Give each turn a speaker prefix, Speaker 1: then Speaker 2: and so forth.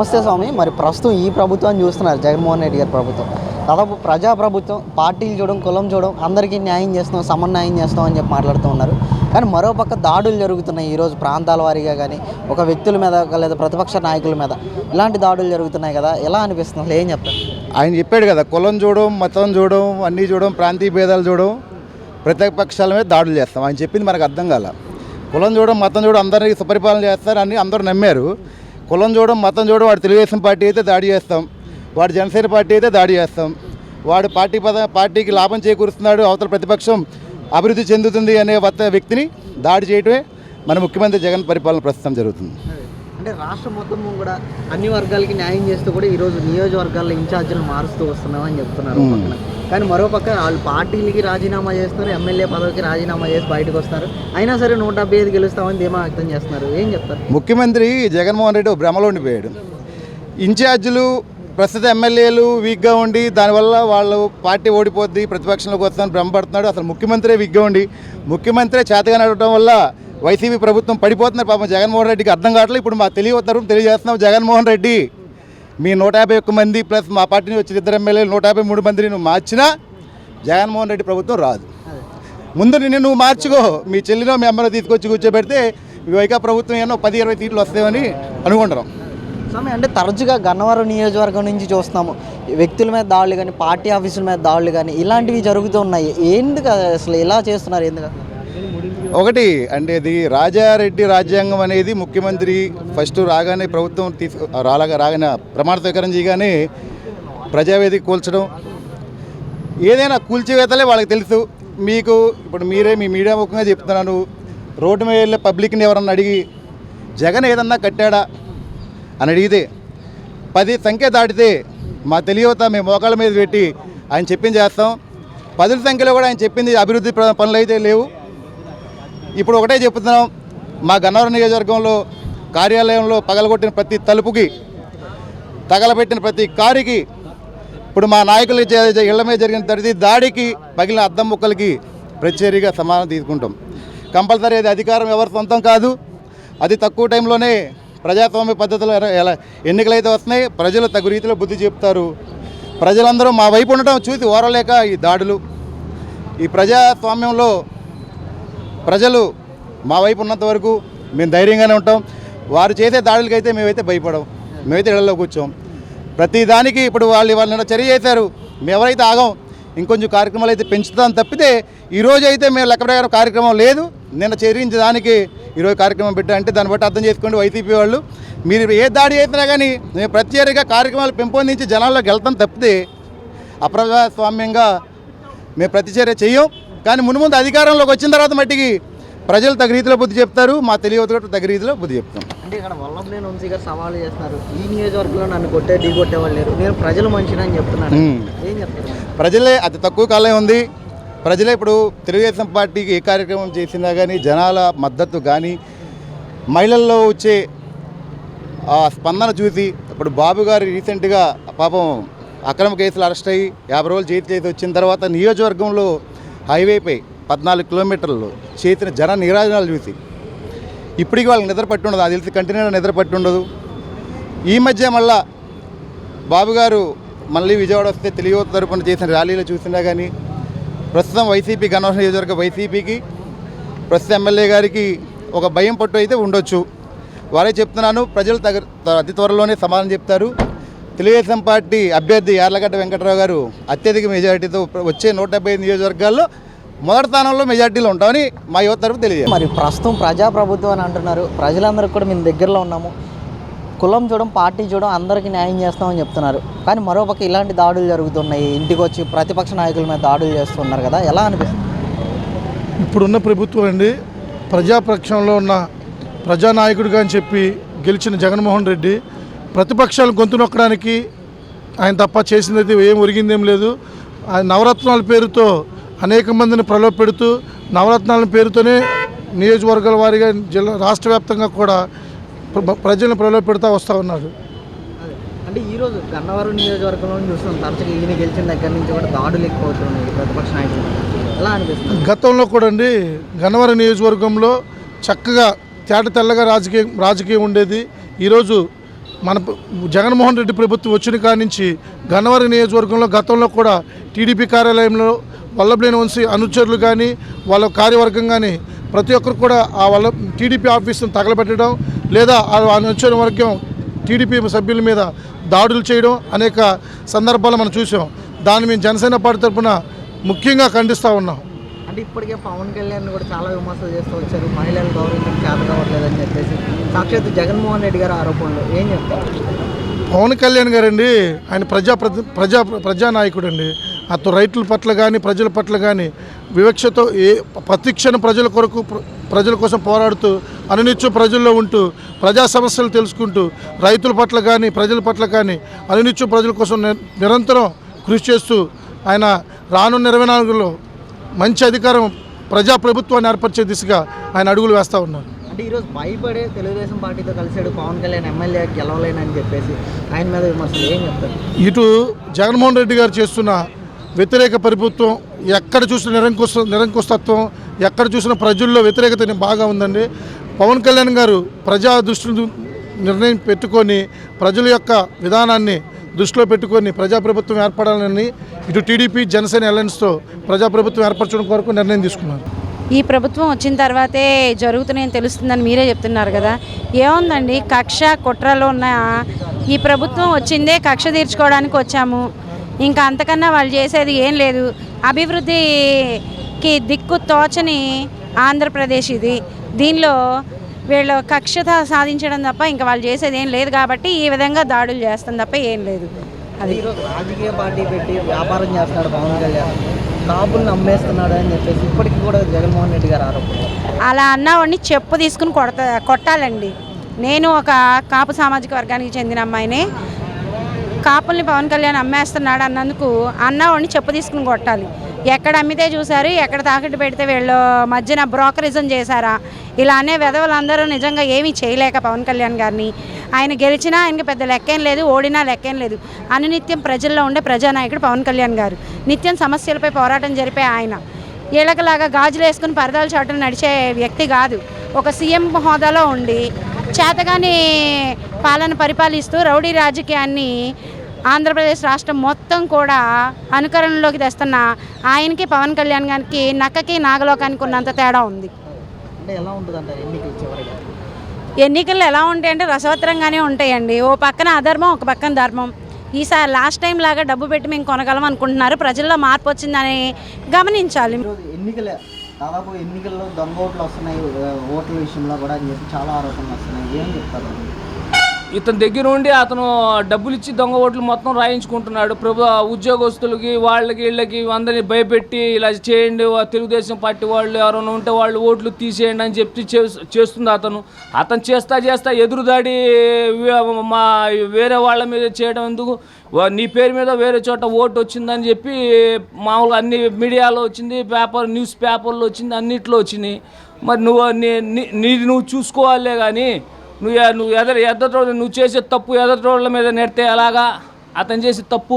Speaker 1: నమస్తే స్వామి మరి ప్రస్తుతం ఈ ప్రభుత్వాన్ని చూస్తున్నారు జగన్మోహన్ రెడ్డి గారి ప్రభుత్వం. దాదాపు ప్రజా ప్రభుత్వం పార్టీలు చూడడం కులం చూడడం అందరికీ న్యాయం చేస్తాం సమన్యాయం చేస్తాం అని చెప్పి మాట్లాడుతూ ఉన్నారు. కానీ మరోపక్క దాడులు జరుగుతున్నాయి ఈరోజు ప్రాంతాల వారీగా కానీ ఒక వ్యక్తుల మీద లేదా ప్రతిపక్ష నాయకుల మీద. ఇలాంటి దాడులు జరుగుతున్నాయి కదా ఎలా అనిపిస్తుంది? అసలు ఏం చెప్తారు?
Speaker 2: ఆయన చెప్పాడు కదా కులం చూడడం మతం చూడడం అన్నీ చూడడం ప్రాంతీయ భేదాలు చూడడం ప్రతిపక్షాల మీద దాడులు చేస్తాం. ఆయన చెప్పింది మనకు అర్థం కాల. కులం చూడడం మతం చూడడం అందరికీ సుపరిపాలన చేస్తారు అని అందరూ నమ్మారు. కులం చూడడం మతం చూడడం వాడు తెలుగుదేశం పార్టీ అయితే దాడి చేస్తాం. వాడు జనసేన పార్టీ అయితే దాడి చేస్తాం. వాడు పార్టీ పద పార్టీకి లాభం చేకూరుస్తున్నాడు అవతల ప్రతిపక్షం అభివృద్ధి చెందుతుంది అనే వ్యక్తిని దాడి చేయడమే మన ముఖ్యమంత్రి జగన్ పరిపాలన ప్రస్తుతం జరుగుతుంది.
Speaker 1: అంటే రాష్ట్రం మొత్తం కూడా అన్ని వర్గాలకి న్యాయం చేస్తూ కూడా ఈరోజు నియోజకవర్గాల్లో ఇన్ఛార్జీలు మారుస్తూ వస్తున్నామని చెప్తున్నారు. కానీ మరోపక్క వాళ్ళు పార్టీలకి రాజీనామా చేస్తున్నారు ఎమ్మెల్యే పదవికి రాజీనామా చేసి బయటకు వస్తారు. అయినా సరే నూట డెబ్బై ఐదు గెలుస్తామని ధీమా వ్యక్తం చేస్తున్నారు. ఏం చెప్తారు?
Speaker 2: ముఖ్యమంత్రి జగన్మోహన్ రెడ్డి భ్రమలో ఉండిపోయాడు. ఇన్ఛార్జీలు ప్రస్తుత ఎమ్మెల్యేలు వీక్గా ఉండి దానివల్ల వాళ్ళు పార్టీ ఓడిపోద్ది ప్రతిపక్షంలోకి వస్తామని భ్రమపడుతున్నాడు. అసలు ముఖ్యమంత్రి వీక్గా ఉండి ముఖ్యమంత్రి చేతగా నడవడం వల్ల వైసీపీ ప్రభుత్వం పడిపోతున్నారు. పాపం జగన్మోహన్ రెడ్డికి అర్థం కావట్లేదు. ఇప్పుడు మా తెలియవతారు తెలియజేస్తున్నాం జగన్మోహన్ రెడ్డి. మీ నూట యాభై ఒక్క మంది ప్లస్ మా పార్టీని వచ్చిన ఇద్దరు ఎమ్మెల్యేలు నూట యాభై మూడు మందిని నువ్వు మార్చినా జగన్మోహన్ రెడ్డి ప్రభుత్వం రాదు. ముందు నిన్ను నువ్వు మార్చుకో. మీ చెల్లినో మీ అమ్మలో తీసుకొచ్చి కూర్చోబెడితే వైకా ప్రభుత్వం ఏమో పది ఇరవై సీట్లు వస్తాయని అనుకుంటున్నాం.
Speaker 1: స్వామి అంటే తరచుగా గన్నవరం నియోజకవర్గం నుంచి చూస్తున్నాము. వ్యక్తుల మీద దాడులు కానీ పార్టీ ఆఫీసుల మీద దాడులు కానీ ఇలాంటివి జరుగుతూ ఉన్నాయి. ఎందుకు అసలు ఇలా చేస్తున్నారు? ఎందుకు?
Speaker 2: ఒకటి అంటే ఇది రాజారెడ్డి రాజ్యాంగం అనేది ముఖ్యమంత్రి ఫస్ట్ రాగానే ప్రభుత్వం తీసు రాగా రాగానే ప్రమాణ స్వీకారం చేయగానే ప్రజావేదిక కూల్చడం. ఏదైనా కూల్చివేతలే వాళ్ళకి తెలుసు. మీకు ఇప్పుడు మీరే మీ మీడియా ముఖంగా చెప్తున్నాను. రోడ్డు మీద వెళ్ళే పబ్లిక్ని ఎవరన్నా అడిగి జగన్ ఏదన్నా కట్టాడా అని అడిగితే పది సంఖ్య దాటితే మా తెలియవత మేము మోకాళ్ళ మీద పెట్టి ఆయన చెప్పింది చేస్తాం. పదుల సంఖ్యలో కూడా ఆయన చెప్పింది అభివృద్ధి పనులు అయితే లేవు. ఇప్పుడు ఒకటే చెప్తున్నాం మా గన్నవరం నియోజకవర్గంలో కార్యాలయంలో పగలగొట్టిన ప్రతి తలుపుకి తగలబెట్టిన ప్రతి కారికి ఇప్పుడు మా నాయకులు ఇళ్ళ మీద జరిగిన ప్రతి దాడికి పగిలిన అద్దం ముక్కలకి ప్రత్యేకంగా సమానం తీసుకుంటాం. కంపల్సరీ అది అధికారం ఎవరి సొంతం కాదు. అది తక్కువ టైంలోనే ప్రజాస్వామ్య పద్ధతిలో ఎలా ఎన్నికలైతే వస్తున్నాయి ప్రజలు తగు రీతిలో బుద్ధి చెప్తారు. ప్రజలందరూ మా వైపు ఉండటం చూసి ఓరలేక ఈ దాడులు. ఈ ప్రజాస్వామ్యంలో ప్రజలు మా వైపు ఉన్నంత వరకు మేము ధైర్యంగానే ఉంటాం. వారు చేసే దాడులకైతే మేమైతే భయపడం మేమైతే ఇళ్ళలో కూర్చోం ప్రతి దానికి ఇప్పుడు వాళ్ళు వాళ్ళు చర్య చేశారు. మేము ఎవరైతే ఆగం ఇంకొంచెం కార్యక్రమాలు అయితే పెంచుతాం తప్పితే ఈరోజు అయితే మేము లెక్క ప్రకారం కార్యక్రమం లేదు. నిన్న చర్యించే దానికి ఈరోజు కార్యక్రమం పెట్టా అంటే దాన్ని బట్టి అర్థం చేసుకోండి వైసీపీ వాళ్ళు. మీరు ఏ దాడి చేసినా కానీ మేము ప్రత్యేకంగా కార్యక్రమాలు పెంపొందించి జనాల్లోకి వెళ్తాం తప్పితే అప్రజాస్వామ్యంగా మేము ప్రతిచర్య చెయ్యం. కానీ మునుముందు అధికారంలోకి వచ్చిన తర్వాత మట్టికి ప్రజలు తగు రీతిలో బుద్ధి చెప్తారు. మా తెలియదు కూడా తగు రీతిలో బుద్ధి చెప్తాం.
Speaker 1: అంటే ఇక్కడ వల్లభనేని వంశీ గారు సవాలు చేస్తున్నారు. ఈ నియోజకవర్గంలో నన్ను కొట్టే ఢీ కొట్టేవాళ్ళు లేరు. నేను ప్రజలు మనిషిని అని చెప్తున్నాను. ఏం చెప్తారు
Speaker 2: ప్రజలే అతి తక్కువ కాలం ఉంది. ప్రజలే ఇప్పుడు తెలుగుదేశం పార్టీకి ఏ కార్యక్రమం చేసినా కానీ జనాల మద్దతు కానీ మహిళల్లో వచ్చే ఆ స్పందన చూసి ఇప్పుడు బాబు గారు రీసెంట్గా పాపం అక్రమ కేసులు అరెస్ట్ అయ్యి యాభై రోజులు జైలు చేసి వచ్చిన తర్వాత నియోజకవర్గంలో హైవేపై పద్నాలుగు కిలోమీటర్లు చేతిన జన నిరాజనాలు చూసి. ఇప్పటికీ వాళ్ళకి నిద్ర పట్టి ఉండదు. అది తెలిసి కంటిన్యూ నిద్ర పట్టి ఉండదు. ఈ మధ్య మళ్ళా బాబు గారు మళ్ళీ విజయవాడ వస్తే తెలియవత తరపున చేసిన ర్యాలీలు చూసినా కానీ ప్రస్తుతం వైసీపీ గణవరం నియోజకవర్గ వైసీపీకి ప్రస్తుత ఎమ్మెల్యే గారికి ఒక భయం పట్టు అయితే ఉండొచ్చు. వారే చెప్తున్నాను ప్రజలు తగ త- అతి త్వరలోనే సమాధానం చెప్తారు. తెలుగుదేశం పార్టీ అభ్యర్థి యార్లగడ్డ వెంకటరావు గారు అత్యధిక మెజారిటీతో వచ్చే నూట డెబ్బై ఐదు నియోజకవర్గాల్లో మొదటి స్థానంలో మెజార్టీలో ఉంటామని మా యువత తరపు తెలియజేయాలి.
Speaker 1: మరి ప్రస్తుతం ప్రజాప్రభుత్వం అని అంటున్నారు. ప్రజలందరికీ కూడా మేము దగ్గరలో ఉన్నాము. కులం చూడడం పార్టీ చూడడం అందరికీ న్యాయం చేస్తామని చెప్తున్నారు. కానీ మరోపక్క ఇలాంటి దాడులు జరుగుతున్నాయి. ఇంటికి వచ్చి ప్రతిపక్ష నాయకుల మీద దాడులు చేస్తున్నారు కదా. ఎలా అనిపిస్తుంది?
Speaker 3: ఇప్పుడున్న ప్రభుత్వం అండి ప్రజాపక్షంలో ఉన్న ప్రజానాయకుడిగా అని చెప్పి గెలిచిన జగన్మోహన్ రెడ్డి ప్రతిపక్షాలు గొంతు నొక్కడానికి ఆయన తప్ప చేసింది ఏం ఒరిగిందేం లేదు. ఆయన నవరత్నాల పేరుతో అనేక మందిని ప్రలోభపెడుతూ నవరత్నాల పేరుతోనే నియోజకవర్గాల వారీగా జిల్లా రాష్ట్ర వ్యాప్తంగా కూడా ప్ర- ప్రజలను ప్రలోభపెడుతూ వస్తూ ఉన్నారు.
Speaker 1: అంటే ఈరోజు గన్నవరం నియోజకవర్గంలో చూస్తున్నాం. తరచుగా ఈయన గెలిచిన దగ్గర నుంచి కూడా దాడులు ఎక్కువ అవుతున్నాయి ప్రతిపక్ష నాయకులు. ఎలా అనిపిస్తుంది?
Speaker 3: గతంలో కూడా అండి గన్నవరం నియోజకవర్గంలో చక్కగా తేట తెల్లగా రాజకీయం రాజకీయం ఉండేది. ఈరోజు మన జగన్మోహన్ రెడ్డి ప్రభుత్వం వచ్చిన కాడి నుంచి గన్నవరం నియోజకవర్గంలో గతంలో కూడా టీడీపీ కార్యాలయంలో వల్లభలేని వంశీ అనుచరులు కానీ వాళ్ళ కార్యవర్గం కానీ ప్రతి ఒక్కరు కూడా ఆ వల్ల టీడీపీ ఆఫీసును తగలబెట్టడం లేదా ఆ అనుచర వర్గం టీడీపీ సభ్యుల మీద దాడులు చేయడం అనేక సందర్భాలు మనం చూసాం. దాన్ని మేము జనసేన పార్టీ తరఫున ముఖ్యంగా ఖండిస్తూ ఉన్నాం.
Speaker 1: అంటే ఇప్పటికే పవన్ కళ్యాణ్ కూడా చాలా విమర్శలు చేస్తూ వచ్చారు. మహిళలు గౌరవించడం చేత కావట్లేదని చెప్పేసి. సాక్షాత్ జగన్మోహన్ రెడ్డి గారు ఆరోపణలు. ఏం చెప్తారు?
Speaker 3: పవన్ కళ్యాణ్ గారండి ఆయన ప్రజా ప్రతి- ప్రజా ప్రజానాయకుడు అండి అతను రైతుల పట్ల కానీ ప్రజల పట్ల కానీ వివక్షతో ఏ ప్రతిక్షణ ప్రజల కొరకు ప్రజల కోసం పోరాడుతూ అనునిత్యం ప్రజల్లో ఉంటూ ప్రజా సమస్యలు తెలుసుకుంటూ రైతుల పట్ల కానీ ప్రజల పట్ల కానీ అనునిత్యం ప్రజల కోసం నిరంతరం కృషి చేస్తూ ఆయన రానున్న ఇరవై నాలుగులో మంచి అధికారం ప్రజా ప్రభుత్వాన్ని ఏర్పరిచే దిశగా ఆయన అడుగులు వేస్తూ ఉన్నారు.
Speaker 1: అంటే ఈరోజు భయపడే తెలుగుదేశం పార్టీతో కలిసాడు పవన్ కళ్యాణ్ ఎమ్మెల్యే గెలవలేనని చెప్పేసి ఆయన మీద విమర్శలు ఏం చెప్తారు?
Speaker 3: ఇటు జగన్మోహన్ రెడ్డి గారు చేస్తున్న వ్యతిరేక ప్రభుత్వం ఎక్కడ చూసిన నిరంకుశ నిరంకుశతత్వం ఎక్కడ చూసిన ప్రజల్లో వ్యతిరేకత బాగా ఉందండి. పవన్ కళ్యాణ్ గారు ప్రజా దృష్టిని నిర్ణయం పెట్టుకొని ప్రజల యొక్క విధానాన్ని దృష్టిలో పెట్టుకొని ప్రజాప్రభుత్వం ఏర్పడాలని ఇటు టీడీపీ జనసేన అలయన్స్తో ప్రజాప్రభుత్వం ఏర్పరచడం కొరకు నిర్ణయం తీసుకున్నారు.
Speaker 4: ఈ ప్రభుత్వం వచ్చిన తర్వాతే జరుగుతున్నాయని తెలుస్తుందని మీరే చెప్తున్నారు కదా. ఏముందండి? కక్ష కుట్రలో ఉన్న ఈ ప్రభుత్వం వచ్చిందే కక్ష తీర్చుకోవడానికి వచ్చాము. ఇంకా అంతకన్నా వాళ్ళు చేసేది ఏం లేదు. అభివృద్ధికి దిక్కు తోచని ఆంధ్రప్రదేశ్ ఇది. దీనిలో వీళ్ళు కక్షత సాధించడం తప్ప ఇంకా వాళ్ళు చేసేది ఏం లేదు కాబట్టి ఈ విధంగా దాడులు చేస్తాం తప్ప ఏం లేదు. అది
Speaker 1: రాజకీయ పార్టీ పెట్టి వ్యాపారం చేస్తున్నాడు పవన్ కళ్యాణ్. కాపుల్ని అమ్మేస్తున్నాడు అని చెప్పేసి ఇప్పటికీ కూడా జగన్మోహన్ రెడ్డి గారు ఆరోపణ
Speaker 4: అలా అన్నవాడిని చెప్పు తీసుకుని కొడత కొట్టాలండి. నేను ఒక కాపు సామాజిక వర్గానికి చెందిన అమ్మాయిని కాపుల్ని పవన్ కళ్యాణ్ అమ్మేస్తున్నాడు అన్నందుకు అన్నవాడిని చెప్పు తీసుకుని కొట్టాలి. ఎక్కడ అమ్మితే చూశారు ఎక్కడ తాకట్టు పెడితే వీళ్ళు మధ్యన బ్రోకరిజం చేశారా? ఇలా అనే వెధవలందరూ నిజంగా ఏమీ చేయలేక పవన్ కళ్యాణ్ గారిని ఆయన గెలిచినా ఆయనకి పెద్ద లెక్కేం లేదు ఓడినా లెక్కేం లేదు. అనునిత్యం ప్రజల్లో ఉండే ప్రజానాయకుడు పవన్ కళ్యాణ్ గారు. నిత్యం సమస్యలపై పోరాటం జరిపే ఆయన. ఏలకలాగా గాజులు వేసుకుని పరదాలు చాటును నడిచే వ్యక్తి కాదు. ఒక సీఎం హోదాలో ఉండి చేతగాని పాలన పరిపాలిస్తూ రౌడీ రాజకీయాన్ని ఆంధ్రప్రదేశ్ రాష్ట్రం మొత్తం కూడా అనుకరణలోకి తెస్తున్న ఆయనకి పవన్ కళ్యాణ్ గారికి నక్కకి నాగలోకానికి ఉన్నంత తేడా ఉంది.
Speaker 1: అంటే ఎలా ఉంటుంది ఎన్నికలు చివరిగా
Speaker 4: ఎన్నికలు ఎలా ఉంటాయంటే రసవత్తరంగానే ఉంటాయండి. ఓ పక్కన అధర్మం ఒక పక్కన ధర్మం. ఈసారి లాస్ట్ టైం లాగా డబ్బు పెట్టి మేము కొనగలం అనుకుంటున్నారు. ప్రజల్లో మార్పు వచ్చిందని గమనించాలి.
Speaker 1: ఈరోజు దాదాపు ఎన్నికల్లో దొంగ ఓట్లు వస్తున్నాయి ఓట్ల విషయంలో కూడా అని చెప్పి చాలా ఆరోపణలు వస్తున్నాయి. ఏం చెప్తారు?
Speaker 5: ఇతని దగ్గర ఉండి అతను డబ్బులు ఇచ్చి దొంగ ఓట్లు మొత్తం రాయించుకుంటున్నాడు. ప్రభు ఉద్యోగస్తులకి వాళ్ళకి వీళ్ళకి అందరినీ భయపెట్టి ఇలా చేయండి తెలుగుదేశం పార్టీ వాళ్ళు ఎవరైనా ఉంటే వాళ్ళు ఓట్లు తీసేయండి అని చెప్పి చేస్తుంది అతను. అతను చేస్తా చేస్తా ఎదురుదాడి మా వేరే వాళ్ళ మీద చేయడం ఎందుకు? నీ పేరు మీద వేరే చోట ఓటు వచ్చిందని చెప్పి మామూలుగా అన్ని మీడియాలో వచ్చింది పేపర్ న్యూస్ పేపర్లో వచ్చింది అన్నిట్లో వచ్చినాయి మరి నువ్వు నీ- నీ- నీది నువ్వు చూసుకోవాలే కానీ నువ్వు నువ్వు ఎదరు ఎదటి నువ్వు చేసే తప్పు ఎదటి వాళ్ళ మీద నెడితే అలాగా అతను చేసే తప్పు